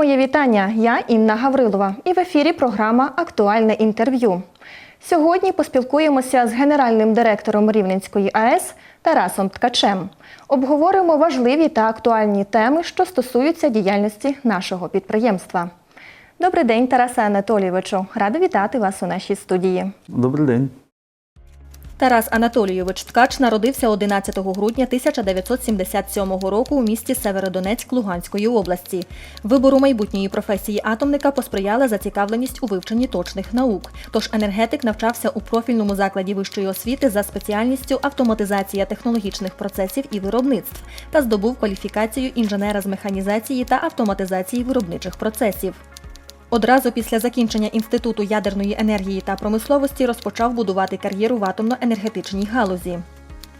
Моє вітання. Я Інна Гаврилова. І в ефірі програма Актуальне інтерв'ю. Сьогодні поспілкуємося з генеральним директором Рівненської АЕС Тарасом Ткачем. Обговоримо важливі та актуальні теми, що стосуються діяльності нашого підприємства. Добрий день, Тарасе Анатолійовичу. Рада вітати вас у нашій студії. Добрий день. Тарас Анатолійович Ткач народився 11 грудня 1977 року у місті Северодонецьк Луганської області. Вибору майбутньої професії атомника посприяла зацікавленість у вивченні точних наук. Тож енергетик навчався у профільному закладі вищої освіти за спеціальністю автоматизація технологічних процесів і виробництв та здобув кваліфікацію інженера з механізації та автоматизації виробничих процесів. Одразу після закінчення Інституту ядерної енергії та промисловості розпочав будувати кар'єру в атомно-енергетичній галузі.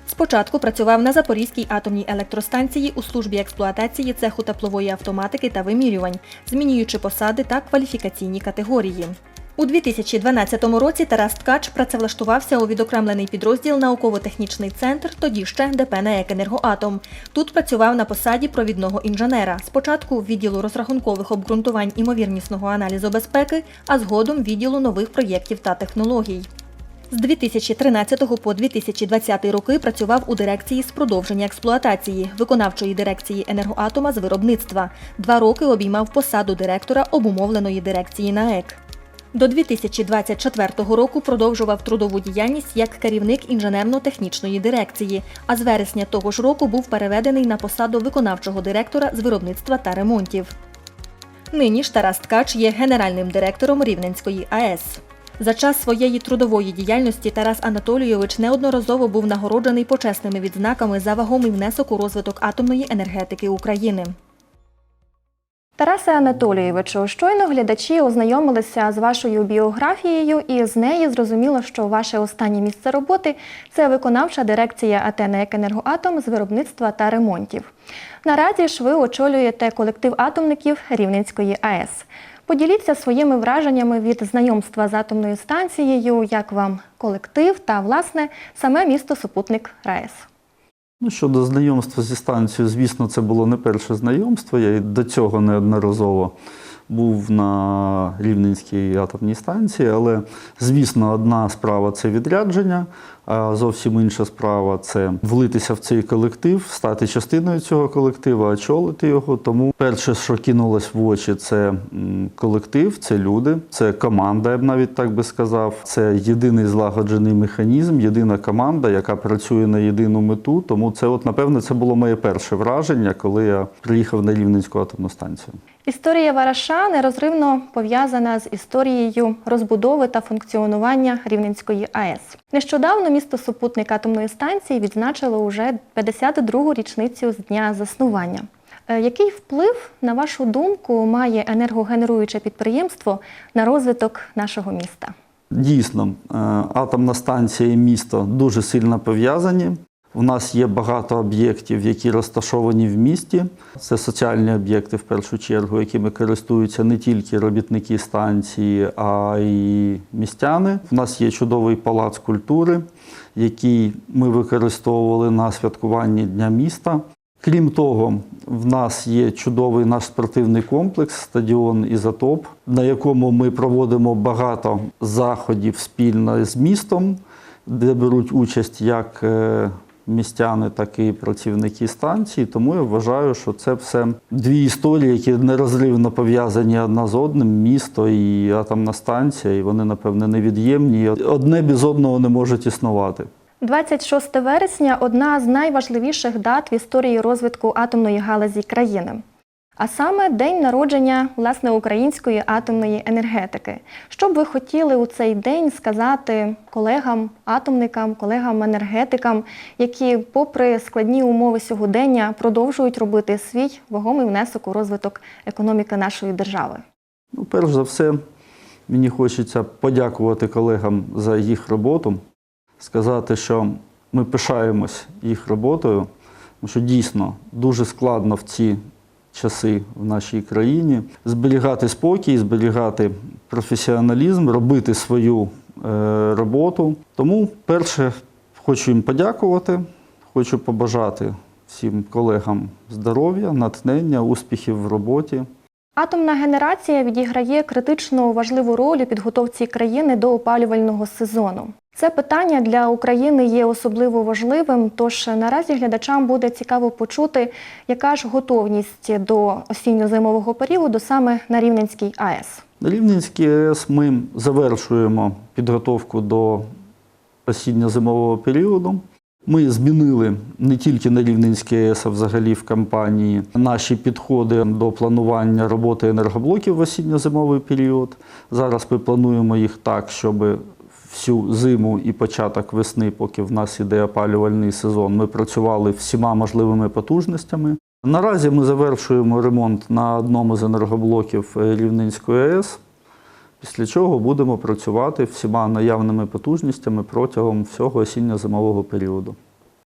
Спочатку працював на Запорізькій атомній електростанції у службі експлуатації цеху теплової автоматики та вимірювань, змінюючи посади та кваліфікаційні категорії. У 2012 році Тарас Ткач працевлаштувався у відокремлений підрозділ науково-технічний центр, тоді ще ДП «НАЕК Енергоатом. Тут працював на посаді провідного інженера. Спочатку відділу розрахункових обґрунтувань імовірнісного аналізу безпеки, а згодом відділу нових проєктів та технологій. З 2013 по 2020 роки працював у дирекції з продовження експлуатації, виконавчої дирекції енергоатома з виробництва. Два роки обіймав посаду директора обумовленої дирекції НАЕК. До 2024 року продовжував трудову діяльність як керівник інженерно-технічної дирекції, а з вересня того ж року був переведений на посаду виконавчого директора з виробництва та ремонтів. Нині ж Тарас Ткач є генеральним директором Рівненської АЕС. За час своєї трудової діяльності Тарас Анатолійович неодноразово був нагороджений почесними відзнаками за вагомий внесок у розвиток атомної енергетики України. Тарасе Анатолійовичу, щойно глядачі ознайомилися з вашою біографією, і з неї зрозуміло, що ваше останнє місце роботи це виконавча дирекція АТ «НЕК Енергоатом з виробництва та ремонтів. Наразі ж ви очолюєте колектив атомників Рівненської АЕС. Поділіться своїми враженнями від знайомства з атомною станцією, як вам колектив та, власне, саме місто супутник РаЕС. Ну, щодо знайомства зі станцією, звісно, це було не перше знайомство. Я до цього неодноразово був на Рівненській атомній станції, але, звісно, одна справа це відрядження, а зовсім інша справа це влитися в цей колектив, стати частиною цього колективу, очолити його. Тому перше, що кинулось в очі, це колектив, це люди, це команда, я б навіть так би сказав. Це єдиний злагоджений механізм, єдина команда, яка працює на єдину мету. Тому це, от, напевне, це було моє перше враження, коли я приїхав на Рівненську атомну станцію. Історія Вараша нерозривно пов'язана з історією розбудови та функціонування Рівненської АЕС. Нещодавно місто супутник атомної станції відзначило уже 52-гу річницю з дня заснування. Е, Який вплив, на вашу думку, має енергогенеруюче підприємство на розвиток нашого міста? Дійсно, е, атомна станція і місто дуже сильно пов'язані. У нас є багато об'єктів, які розташовані в місті. Це соціальні об'єкти, в першу чергу, якими користуються не тільки робітники станції, а й містяни. У нас є чудовий палац культури, який ми використовували на святкуванні Дня міста. Крім того, в нас є чудовий наш спортивний комплекс, стадіон Ізотоп, на якому ми проводимо багато заходів спільно з містом, де беруть участь як е, містяни, так і працівники станції. Тому я вважаю, що це все дві історії, які нерозривно пов'язані одна з одним: місто і атомна станція, і вони, напевне, невід'ємні. Одне без одного не можуть існувати. 26 вересня одна з найважливіших дат в історії розвитку атомної галузі країни. А саме день народження власне української атомної енергетики. Що б ви хотіли у цей день сказати колегам, атомникам, колегам енергетикам, які, попри складні умови сьогодення, продовжують робити свій вагомий внесок у розвиток економіки нашої держави? Ну, перш за все, мені хочеться подякувати колегам за їх роботу, сказати, що ми пишаємось їх роботою, тому що дійсно дуже складно в ці часи в нашій країні зберігати спокій, зберігати професіоналізм, робити свою е, роботу. Тому, перше, хочу їм подякувати, хочу побажати всім колегам здоров'я, натхнення, успіхів в роботі. Атомна генерація відіграє критично важливу роль у підготовці країни до опалювального сезону. Це питання для України є особливо важливим. Тож наразі глядачам буде цікаво почути, яка ж готовність до осінньо-зимового періоду саме на Рівненській АЕС. На Рівненській АЕС ми завершуємо підготовку до осінньо-зимового періоду. Ми змінили не тільки на Рівненській АЕС, а взагалі в компанії наші підходи до планування роботи енергоблоків в осінньо-зимовий період. Зараз ми плануємо їх так, щоб всю зиму і початок весни, поки в нас іде опалювальний сезон, ми працювали всіма можливими потужностями. Наразі ми завершуємо ремонт на одному з енергоблоків е, Рівненської АЕС, після чого будемо працювати всіма наявними потужностями протягом всього осінньо-зимового періоду.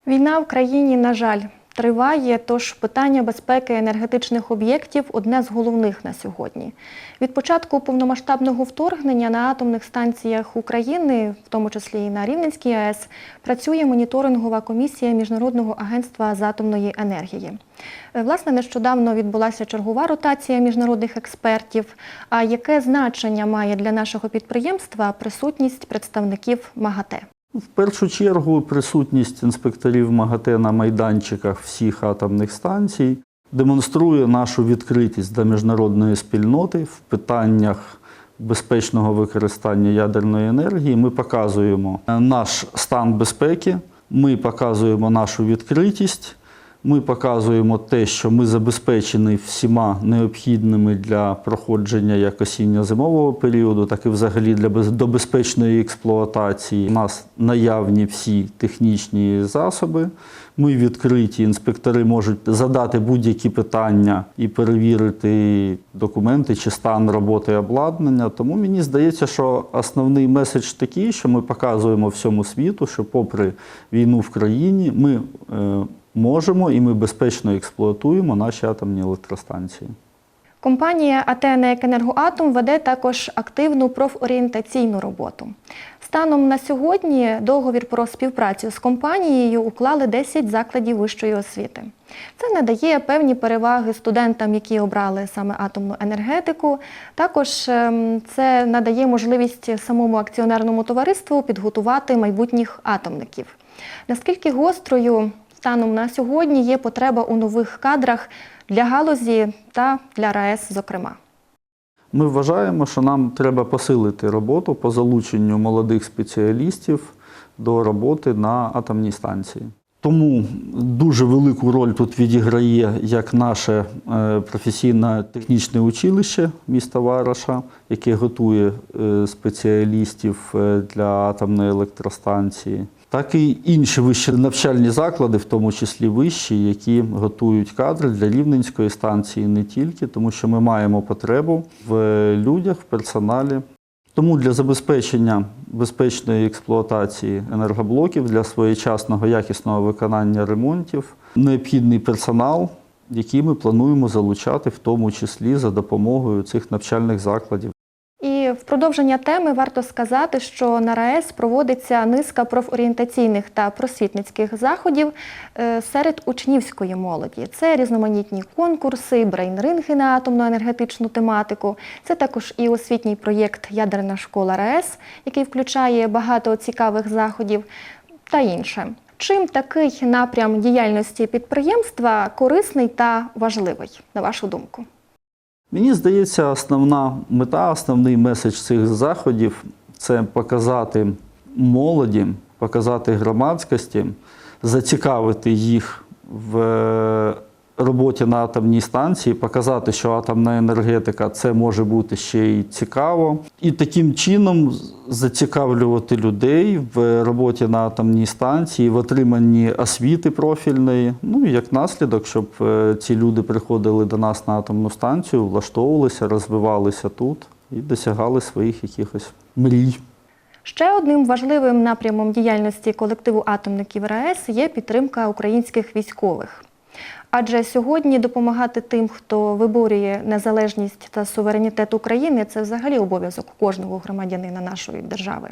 Війна в країні, на жаль, триває, тож питання безпеки енергетичних об'єктів одне з головних на сьогодні. Від початку повномасштабного вторгнення на атомних станціях України, в тому числі і на Рівненській АЕС, працює моніторингова комісія Міжнародного агентства з атомної енергії. Е, Власне, нещодавно відбулася чергова ротація міжнародних експертів. А яке значення має для нашого підприємства присутність представників МАГАТЕ? В першу чергу присутність інспекторів МАГАТЕ на майданчиках всіх атомних станцій демонструє нашу відкритість до міжнародної спільноти в питаннях безпечного використання ядерної енергії. Ми показуємо е, наш стан безпеки, ми показуємо нашу відкритість. Ми показуємо те, що ми забезпечені всіма необхідними для проходження як осінньо-зимового періоду, так і взагалі для до експлуатації. У нас наявні всі технічні засоби. Ми відкриті, інспектори можуть задати будь-які питання і перевірити документи чи стан роботи обладнання. Тому мені здається, що основний меседж такий, що ми показуємо всьому світу, що попри війну в країні, ми е, можемо і ми безпечно експлуатуємо наші атомні електростанції. Компанія АТ «Енергоатом» веде також активну профорієнтаційну роботу. Станом на сьогодні договір про співпрацю з компанією уклали 10 закладів вищої освіти. Це надає певні переваги студентам, які обрали саме атомну енергетику. Також ем, це надає можливість самому акціонерному товариству підготувати майбутніх атомників. Наскільки гострою станом на сьогодні є потреба у нових кадрах для галузі та для РАЕС, зокрема. Ми вважаємо, що нам треба посилити роботу по залученню молодих спеціалістів до роботи на атомній станції. Тому дуже велику роль тут відіграє як наше е, професійно-технічне училище міста Вараша, яке готує е, спеціалістів е, для атомної електростанції, так і інші вищі навчальні заклади, в тому числі вищі, які готують кадри для рівненської станції не тільки, тому що ми маємо потребу в людях, в персоналі. Тому для забезпечення безпечної експлуатації енергоблоків, для своєчасного якісного виконання ремонтів необхідний персонал, який ми плануємо залучати, в тому числі за допомогою цих навчальних закладів. Продовження теми варто сказати, що на РаЕС проводиться низка профорієнтаційних та просвітницьких заходів е, серед учнівської молоді. Це різноманітні конкурси, брейн-ринги на атомну енергетичну тематику. Це також і освітній проєкт Ядерна школа РаЕС, який включає багато цікавих заходів та інше. Чим такий напрям діяльності підприємства корисний та важливий, на вашу думку? Мені здається, основна мета, основний меседж цих заходів це показати молоді, показати громадськості, зацікавити їх в роботі на атомній станції, показати, що атомна енергетика це може бути ще й цікаво, і таким чином зацікавлювати людей в роботі на атомній станції, в отриманні освіти профільної. Ну як наслідок, щоб е, ці люди приходили до нас на атомну станцію, влаштовувалися, розвивалися тут і досягали своїх якихось мрій. Ще одним важливим напрямом діяльності колективу атомників РаЕС є підтримка українських військових. Адже сьогодні допомагати тим, хто виборює незалежність та суверенітет України, це взагалі обов'язок кожного громадянина нашої держави.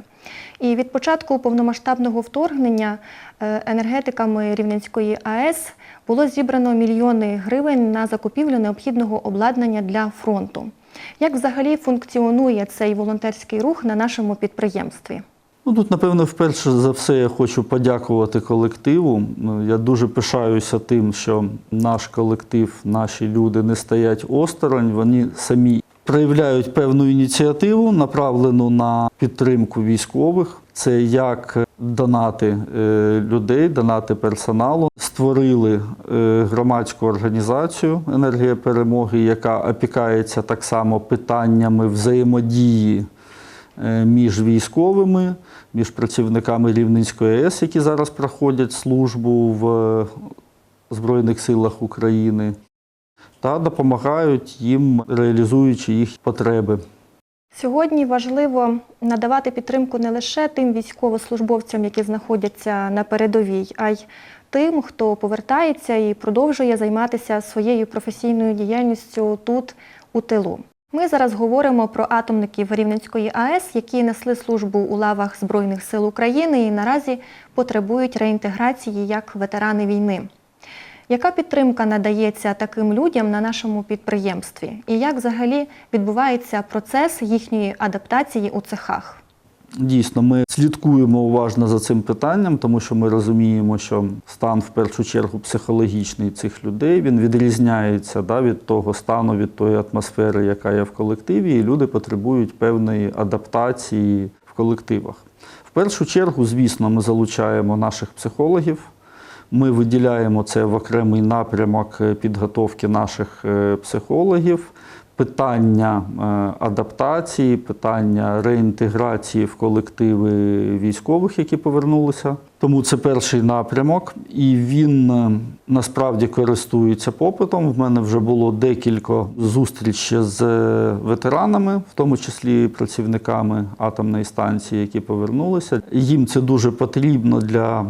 І від початку повномасштабного вторгнення е, енергетиками Рівненської АЕС було зібрано мільйони гривень на закупівлю необхідного обладнання для фронту. Як взагалі функціонує цей волонтерський рух на нашому підприємстві? Ну, тут, напевно, вперше за все я хочу подякувати колективу. Ну, Я дуже пишаюся тим, що наш колектив, наші люди не стоять осторонь, вони самі проявляють певну ініціативу, направлену на підтримку військових. Це як донати е, людей, донати персоналу. Створили е, громадську організацію енергія перемоги, яка опікається так само питаннями взаємодії між військовими, між працівниками Рівненської АЕС, які зараз проходять службу в е, Збройних силах України, та допомагають їм, реалізуючи їх потреби. Сьогодні важливо надавати підтримку не лише тим військовослужбовцям, які знаходяться на передовій, а й тим, хто повертається і продовжує займатися своєю професійною діяльністю тут, у тилу. Ми зараз говоримо про атомників Рівненської АЕС, які несли службу у лавах Збройних сил України і наразі потребують реінтеграції як ветерани війни. Яка підтримка надається таким людям на нашому підприємстві? І як взагалі відбувається процес їхньої адаптації у цехах? Дійсно, ми слідкуємо уважно за цим питанням, тому що ми розуміємо, що стан в першу чергу психологічний цих людей він відрізняється да, від того стану, від тої атмосфери, яка є в колективі, і люди потребують певної адаптації в колективах. В першу чергу, звісно, ми залучаємо наших психологів. Ми виділяємо це в окремий напрямок е, підготовки наших е, психологів. Питання е, адаптації, питання реінтеграції в колективи військових, які повернулися. Тому це перший напрямок, і він насправді користується попитом. В мене вже було декілька зустрічей з ветеранами, в тому числі працівниками атомної станції, які повернулися. Їм це дуже потрібно для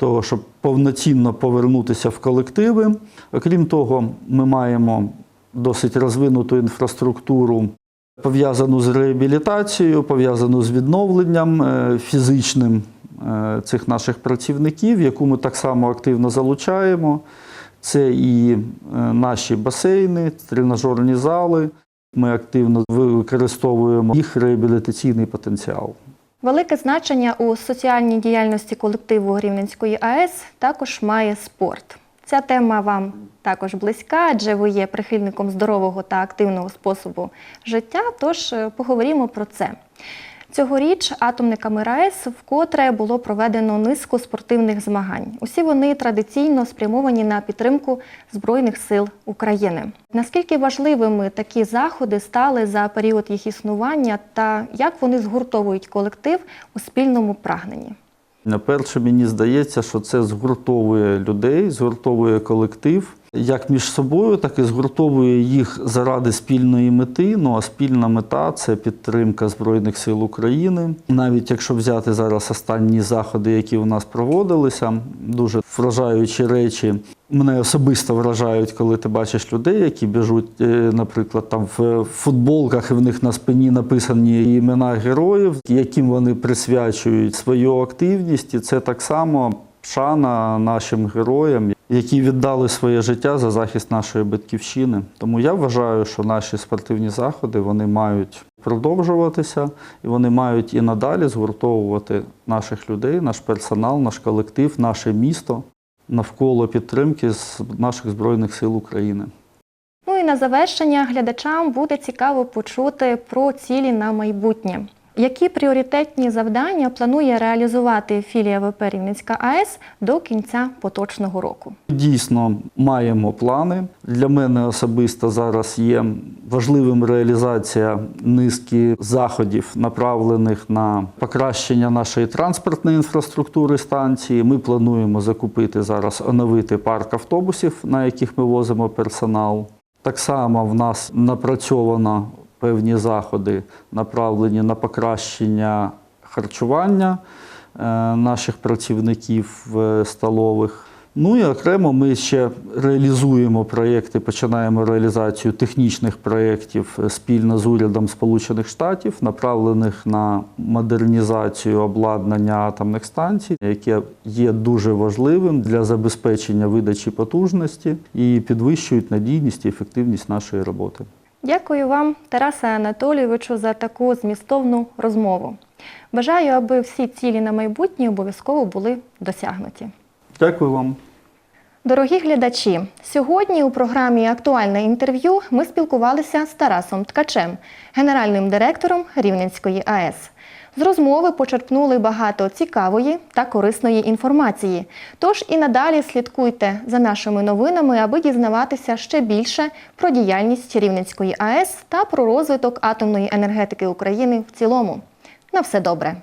того, щоб повноцінно повернутися в колективи. Окрім того, ми маємо досить розвинуту інфраструктуру, пов'язану з реабілітацією, пов'язану з відновленням е, фізичним е, цих наших працівників, яку ми так само активно залучаємо. Це і е, наші басейни, тренажерні зали. Ми активно використовуємо їх реабілітаційний потенціал. Велике значення у соціальній діяльності колективу Рівненської АЕС також має спорт. Ця тема вам також близька, адже ви є прихильником здорового та активного способу життя. Тож е, поговоримо про це. Цьогоріч атомниками РаЕС вкотре було проведено низку спортивних змагань. Усі вони традиційно спрямовані на підтримку Збройних сил України. Наскільки важливими такі заходи стали за період їх існування, та як вони згуртовують колектив у спільному прагненні? Перше, мені здається, що це згуртовує людей, згуртовує колектив як між собою, так і згуртовує їх заради спільної мети. Ну а спільна мета це підтримка Збройних сил України. Навіть якщо взяти зараз останні заходи, які у нас проводилися, дуже вражаючі речі. Мене особисто вражають, коли ти бачиш людей, які біжуть, е, наприклад, там в футболках, і в них на спині написані імена героїв, яким вони присвячують свою активність. І це так само шана нашим героям, які віддали своє життя за захист нашої батьківщини. Тому я вважаю, що наші спортивні заходи вони мають продовжуватися, і вони мають і надалі згуртовувати наших людей, наш персонал, наш колектив, наше місто навколо підтримки з наших збройних сил України. Ну і на завершення глядачам буде цікаво почути про цілі на майбутнє. Які пріоритетні завдання планує реалізувати філія ВП Рівненська АЕС до кінця поточного року? Дійсно, маємо плани. Для мене особисто зараз є важливим реалізація низки заходів, направлених на покращення нашої транспортної інфраструктури станції. Ми плануємо закупити зараз оновити парк автобусів, на яких ми возимо персонал. Так само в нас напрацьовано певні заходи, направлені на покращення харчування е, наших працівників столових. Ну і окремо ми ще реалізуємо проєкти, починаємо реалізацію технічних проєктів е, спільно з урядом Сполучених Штатів, направлених на модернізацію обладнання атомних станцій, яке є дуже важливим для забезпечення видачі потужності і підвищують надійність і ефективність нашої роботи. Дякую вам, Тарасе Анатолійовичу, за таку змістовну розмову. Бажаю, аби всі цілі на майбутнє обов'язково були досягнуті. Дякую вам. Дорогі глядачі, сьогодні у програмі Актуальне інтерв'ю ми спілкувалися з Тарасом Ткачем, генеральним директором Рівненської АЕС. З розмови почерпнули багато цікавої та корисної інформації. Тож і надалі слідкуйте за нашими новинами, аби дізнаватися ще більше про діяльність Рівненської АЕС та про розвиток атомної енергетики України в цілому. На все добре!